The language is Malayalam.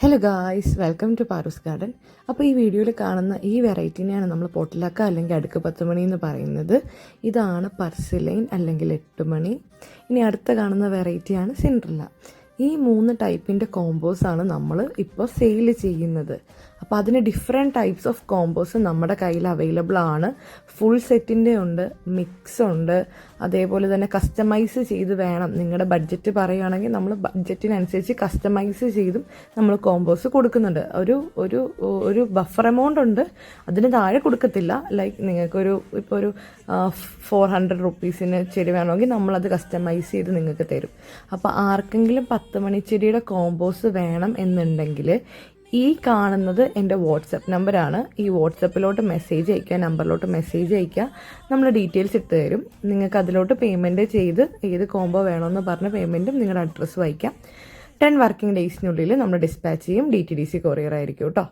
Hello guys welcome to Paru's garden അപ്പോൾ ഈ വീഡിയോയിൽ കാണുന്ന ഈ വെറൈറ്റിനെയാണ് നമ്മൾ പൊട്ടിലക്ക അല്ലെങ്കിൽ അടുക്ക് പത്ത് മണി എന്ന് പറയുന്നത്. ഇതാണ് പർസിലൈൻ അല്ലെങ്കിൽ എട്ട് മണി. ഇനി അടുത്ത കാണുന്ന വെറൈറ്റിയാണ് സിൻഡ്രല്ല ഈ മൂന്ന് ടൈപ്പിന്റെ ആണ് നമ്മൾ ഇപ്പോൾ സെയിൽ ചെയ്യുന്നത്. അപ്പോൾ അതിന് ഡിഫറെന്റ് ടൈപ്സ് ഓഫ് കോമ്പോസ് നമ്മുടെ കയ്യിൽ അവൈലബിൾ ആണ്. ഫുൾ സെറ്റിന്റെ ഉണ്ട് മിക്സ് ഉണ്ട്. അതേപോലെ തന്നെ കസ്റ്റമൈസ് ചെയ്ത് വേണം. നിങ്ങളുടെ ബഡ്ജറ്റ് പറയുകയാണെങ്കിൽ നമ്മൾ ബഡ്ജറ്റിനനുസരിച്ച് കസ്റ്റമൈസ് ചെയ്തും നമ്മൾ കോമ്പോസ് കൊടുക്കുന്നുണ്ട്. ഒരു ഒരു ഒരു ബഫർ എമൗണ്ട് ഉണ്ട്. അതിന് താഴെ കൊടുക്കത്തില്ല. ലൈക്ക് നിങ്ങൾക്കൊരു ഇപ്പോൾ ഒരു ഫോർ ഹൺഡ്രഡ് റുപ്പീസിന് ചെടി വേണമെങ്കിൽ നമ്മളത് കസ്റ്റമൈസ് ചെയ്ത് നിങ്ങൾക്ക് തരും. അപ്പോൾ ആർക്കെങ്കിലും പത്ത് മണിച്ചെടിയുടെ കോമ്പോസ് വേണം എന്നുണ്ടെങ്കിൽ ഈ കാണുന്നത് എന്റെ വാട്സപ്പ് നമ്പറാണ് ഈ വാട്സപ്പിലോട്ട് മെസ്സേജ് അയക്കുക നമ്പറിലോട്ട് മെസ്സേജ് അയക്കുക നമ്മൾ ഡീറ്റെയിൽസ് ഇട്ട് തരും. നിങ്ങൾക്ക് അതിലോട്ട് പേയ്മെന്റ് ചെയ്ത് ഏത് കോംബോ വേണമെന്ന് പറഞ്ഞ പേയ്മെന്റും നിങ്ങളുടെ അഡ്രസ്സ് വായിക്കാം. ടെൻ വർക്കിംഗ് ഡേയ്സിനുള്ളിൽ നമ്മൾ ഡിസ്പാച്ച് ചെയ്യും. D T D C courier ആയിരിക്കും കേട്ടോ.